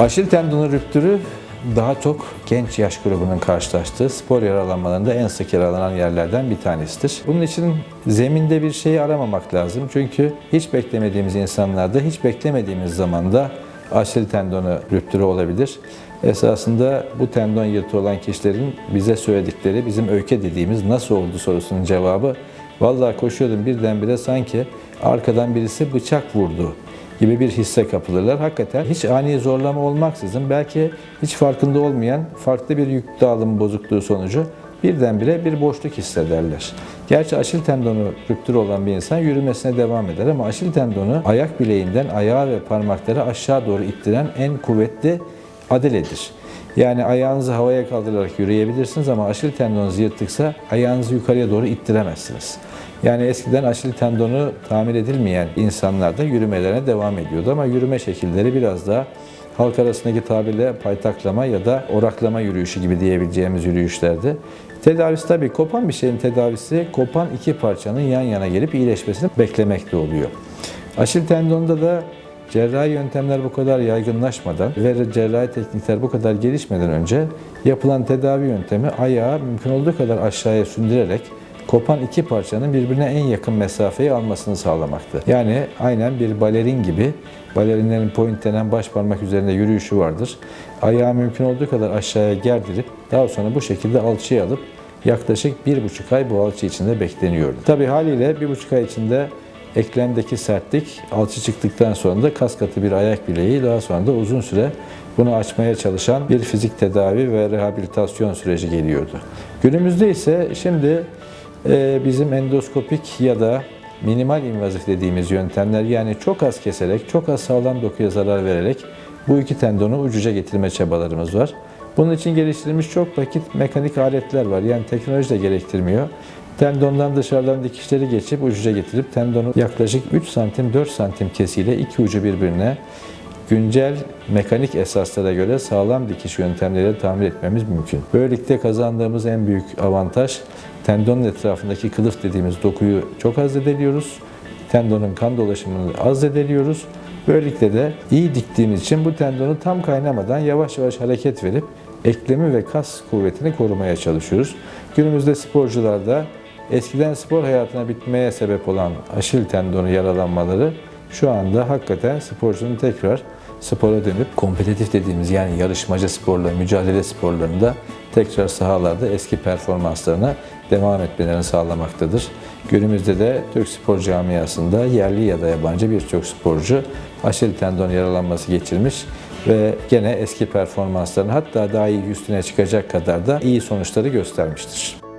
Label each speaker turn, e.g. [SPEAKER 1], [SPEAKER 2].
[SPEAKER 1] Aşil tendonu rüptürü daha çok genç yaş grubunun karşılaştığı spor yaralanmalarında en sık yaralanan yerlerden bir tanesidir. Bunun için zeminde bir şeyi aramamak lazım. Çünkü hiç beklemediğimiz insanlarda, hiç beklemediğimiz zamanda aşil tendonu rüptürü olabilir. Esasında bu tendon yırtığı olan kişilerin bize söyledikleri, bizim öykü dediğimiz nasıl oldu sorusunun cevabı Vallahi koşuyordum birdenbire sanki arkadan birisi bıçak vurdu gibi bir hisse kapılırlar. Hakikaten hiç ani zorlama olmaksızın belki hiç farkında olmayan farklı bir yük dağılım bozukluğu sonucu birdenbire bir boşluk hissederler. Gerçi aşil tendonu rüptürü olan bir insan yürümesine devam eder ama aşil tendonu ayak bileğinden ayağı ve parmakları aşağı doğru ittiren en kuvvetli adeledir. Yani ayağınızı havaya kaldırarak yürüyebilirsiniz ama aşil tendonunuz yırtıksa ayağınızı yukarıya doğru ittiremezsiniz. Yani eskiden aşil tendonu tamir edilmeyen insanlar da yürümelerine devam ediyordu ama yürüme şekilleri biraz daha halk arasındaki tabirle paytaklama ya da oraklama yürüyüşü gibi diyebileceğimiz yürüyüşlerdi. Tedavisi tabii kopan bir şeyin tedavisi kopan iki parçanın yan yana gelip iyileşmesini beklemekte oluyor. Aşil tendonda da cerrahi yöntemler bu kadar yaygınlaşmadan ve cerrahi teknikler bu kadar gelişmeden önce yapılan tedavi yöntemi ayağı mümkün olduğu kadar aşağıya sündürerek kopan iki parçanın birbirine en yakın mesafeyi almasını sağlamaktı. Yani aynen bir balerin gibi balerinlerin point denen baş parmak üzerinde yürüyüşü vardır. Ayağı mümkün olduğu kadar aşağıya gerdirip daha sonra bu şekilde alçıya alıp yaklaşık bir buçuk ay bu alçı içinde bekleniyordu. Tabi haliyle bir buçuk ay içinde eklemdeki sertlik alçı çıktıktan sonra da kas katı bir ayak bileği daha sonra da uzun süre bunu açmaya çalışan bir fizik tedavi ve rehabilitasyon süreci geliyordu. Günümüzde ise şimdi e, bizim endoskopik ya da minimal invazif dediğimiz yöntemler yani çok az keserek, çok az sağlam dokuya zarar vererek bu iki tendonu ucuca getirme çabalarımız var. Bunun için geliştirilmiş çok basit mekanik aletler var. Yani teknoloji de gerektirmiyor. Tendondan dışarıdan dikişleri geçip ucuca getirip tendonu yaklaşık 3 santim 4 santim kesiyle iki ucu birbirine güncel mekanik esaslara göre sağlam dikiş yöntemleriyle tamir etmemiz mümkün. Böylelikle kazandığımız en büyük avantaj tendonun etrafındaki kılıf dediğimiz dokuyu çok az zedeliyoruz. Tendonun kan dolaşımını az zedeliyoruz. Böylelikle de iyi diktiğimiz için bu tendonu tam kaynamadan yavaş yavaş hareket verip eklemi ve kas kuvvetini korumaya çalışıyoruz. Günümüzde sporcularda eskiden spor hayatına bitmeye sebep olan aşil tendonu yaralanmaları şu anda hakikaten sporcunun tekrar spora dönüp kompetitif dediğimiz yani yarışmacı sporlar, mücadele sporlarında tekrar sahalarda eski performanslarına devam etmelerini sağlamaktadır. Günümüzde de Türk spor camiasında yerli ya da yabancı birçok sporcu aşil tendon yaralanması geçirmiş ve gene eski performanslarını hatta daha iyi üstüne çıkacak kadar da iyi sonuçları göstermiştir.